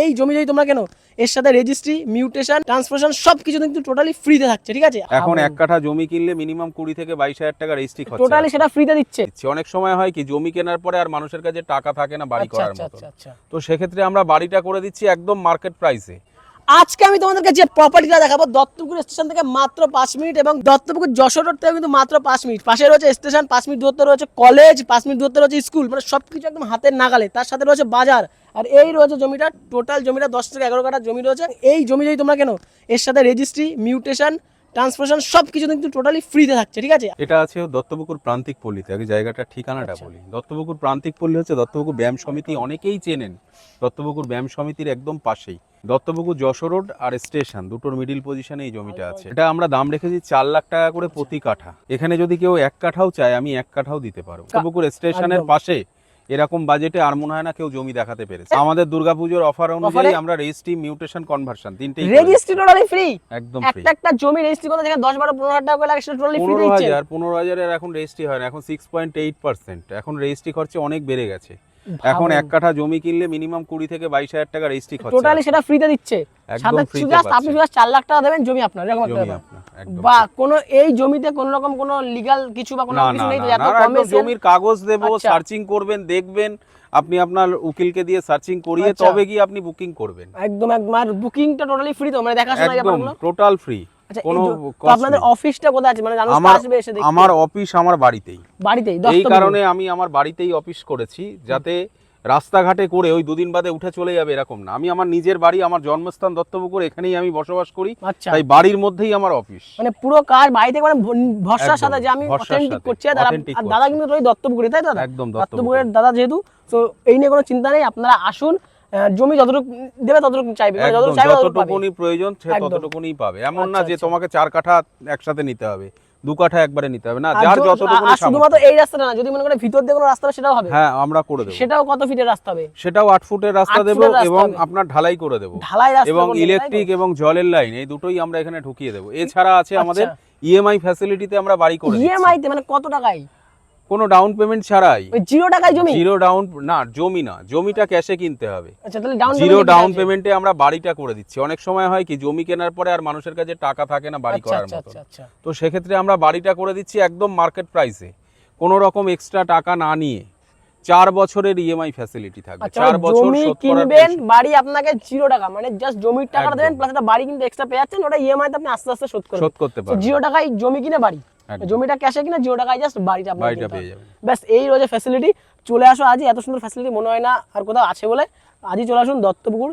এই জমি যদি তোমরা কেন এর সাথে রেজিস্ট্রি মিউটেশন ট্রান্সফারেশন সবকিছু কিন্তু টোটালি ফ্রিতে থাকছে ঠিক আছে? এখন এক কাঠা জমি কিনলে মিনিমাম কুড়ি থেকে বাইশ হাজার টাকা রেজিস্ট্রি খরচা টোটালি সেটা ফ্রিতে দিচ্ছে। অনেক সময় হয় কি জমি কেনার পরে আর মানুষের কাছে টাকা থাকে না বাড়ি আচ্ছা করার আচ্ছা মতো। আচ্ছা তো সেক্ষেত্রে আমরা বাড়িটা করে দিচ্ছি একদম মার্কেট প্রাইসে আজকে আমি তোমাদেরকে যে প্রপার্টিটা দেখাবো দত্তপুকুর স্টেশন থেকে মাত্র পাঁচ মিনিট এবং দত্তপুকুর যশোর রোড থেকে কিন্তু মাত্র পাঁচ মিনিট পাশে রয়েছে স্টেশন পাঁচ মিনিট দূরত্ব রয়েছে কলেজ পাঁচ মিনিট দূরত্ব রয়েছে স্কুল মানে সবকিছু একদম হাতের নাগালে। তার সাথে রয়েছে বাজার। আর এই রয়েছে জমিটা টোটাল জমিটা দশ থেকে এগারো কাঠা জমি রয়েছে। এই জমি যদি তোমরা কেন এর সাথে রেজিস্ট্রি মিউটেশন ট্রান্সফারেশন সব কিছু কিন্তু টোটালি ফ্রিতে থাকছে ঠিক আছে? এটা আছে দত্তপুকুর প্রান্তিক পল্লীতে আগে জায়গাটার ঠিকানাটা আচ্ছা। বলি। দত্তপুকুর প্রান্তিক পল্লী হচ্ছে দত্তপুকুর ব্যায়াম সমিতি অনেকেই চেনেন দত্তপুকুর ব্যায়াম সমিতির একদম পাশেই। দত্তপুকুর যশোর রোড আর স্টেশন দুটোর মিডিল পজিশনে এই জমিটা আছে। এটা আমরা দাম রেখেছি চার লাখ টাকা করে প্রতি কাঠা। এখানে যদি কেউ এক কাঠাও চায় আমি এক কাঠাও দিতে পারব। দত্তপুকুর স্টেশনের পাশে এরকম বাজেটে আর মনে হয় না কেউ জমি দেখাতে পেরেছে। আমাদের দুর্গাপুজোর অফার অনুযায়ী আমরা রেজিস্ট্রি মিউটেশন কনভার্সন তিনটেই রেজিস্ট্রি টোটালি ফ্রি একদম ফ্রি একটা একটা জমি রেজিস্ট্রি করতে যেখানে দশ বারো পনেরো হাজার টাকা করে লাগে সেটা টোটালি ফ্রি দিচ্ছে হাজার পনেরো হাজারের এখন রেজিস্ট্রি হয় না এখন সিক্স পয়েন্ট এইট পার্সেন্ট এখন রেজিস্ট্রি খরচা অনেক বেড়ে গেছে। এখন এক কাঠা জমি কিনলে মিনিমাম কুড়ি থেকে বাইশ হাজার টাকা রেজিস্ট্রি খরচা টোটালি সেটা ফ্রিতে দিচ্ছে। একদম সাথে আপনি পাচ্ছেন। শুধু লাখ টাকা দেবেন জমি আপনার এরকম একটা বা কোনো এই জমিতে কোনো রকম কোনো লিগাল কিছু বা কোনো কিছু নেই তো না, এত না, কমে জমির কাগজ দেবো আচ্ছা। সার্চিং করবেন দেখবেন আপনি আপনার উকিলকে দিয়ে সার্চিং করিয়ে আচ্ছা। তবে গিয়ে আপনি বুকিং করবেন। একদম একদম আর বুকিংটা টোটালি ফ্রি তো মানে দেখাশোনা একদম টোটাল ফ্রি আচ্ছা কোনো আপনাদের অফিসটা কোথায় আছে? মানে আসবে এসে দেখতে। আমার অফিস আমার বাড়িতেই। বাড়িতেই এই কারণে আমি আমার বাড়িতেই অফিস করেছি যাতে রাস্তাঘাটে করে ওই দুদিন বাদে উঠে চলে যাবে এরকম না। আমি আমার নিজের বাড়ি আমার জন্মস্থান দত্তপুকুর এখানেই আমি বসবাস করি। আচ্ছা। তাই বাড়ির মধ্যেই আমার অফিস মানে পুরো কাজ বাড়িতে মানে ভরসার সাথে যে আমি অথেন্টিক করছি। আর দাদা- কিন্তু ওই দত্তপুকুরে তাই দাদা? একদম দত্তপুকুরের দাদা যেহেতু তো এই নিয়ে কোনো চিন্তা নেই। আপনারা আসুন জমি যতটুকু দেবে ততটুকু চাইবে। মানে যতটুকু যতটুকুনি প্রয়োজন সে। ততটুকুনি পাবে। এমন না আচ্ছা, যে আচ্ছা। তোমাকে চার কাঠা একসাথে নিতে হবে। দু কাঠা একবারে নিতে হবে না যার যতটুকু শুধুমাত্র এই রাস্তাটা না যদি মনে করেন ভিতর দিয়ে কোনো রাস্তা সেটাও হবে। হ্যাঁ আমরা করে দেবো। সেটাও কত ফিটের রাস্তা হবে? সেটাও আট ফুটের রাস্তা দেব এবং আপনার ঢালাই করে দেবো। ঢালাই রাস্তা এবং? ইলেকট্রিক এবং জলের লাইন এই দুটোই আমরা এখানে ঢুকিয়ে দেবো। এছাড়া আছে আমাদের আচ্ছা। ইএমআই ফ্যাসিলিটিতে আমরা বাড়ি করে ইএমআই তে মানে কত টাকায়? কোনো ডাউন পেমেন্ট ছাড়াই। জিরো টাকায় জমি? জিরো ডাউন না জমি না জমিটা ক্যাশে কিনতে হবে। আচ্ছা তাহলে ডাউন জিরো ডাউন পেমেন্টে আমরা বাড়িটা করে দিচ্ছি। অনেক সময় হয় কি জমি কেনার পরে আর মানুষের কাছে টাকা থাকে না বাড়ি আচ্ছা করার আচ্ছা মতো আচ্ছা তো সেক্ষেত্রে আমরা বাড়িটা করে দিচ্ছি একদম মার্কেট প্রাইসে কোনো রকম এক্সট্রা টাকা না নিয়ে চার বছরের ইএমআই ফ্যাসিলিটি থাকবে। চার বছর জমি কিনবেন বাড়ি আপনাকে জিরো টাকা মানে জাস্ট জমির টাকাটা দেবেন প্লাস একটা বাড়ি কিন্তু এক্সট্রা পেয়ে যাচ্ছেন ওটা ইএমআই তে আপনি আস্তে আস্তে শোধ করবেন শোধ করতে পারবেন। জিরো টাকায় জমি কিনে বাড়ি। জমিটা ক্যাশে কিনা জিরো টাকায় জাস্ট বাড়িটা আপনার বাড়িটা পেয়ে যাবেন। ব্যাস এই রোজে ফ্যাসিলিটি চলে আসো আজই। এত সুন্দর ফ্যাসিলিটি মনে হয় না আর কোথাও আছে বলে। আজই চলে আসুন দত্তপুকুর।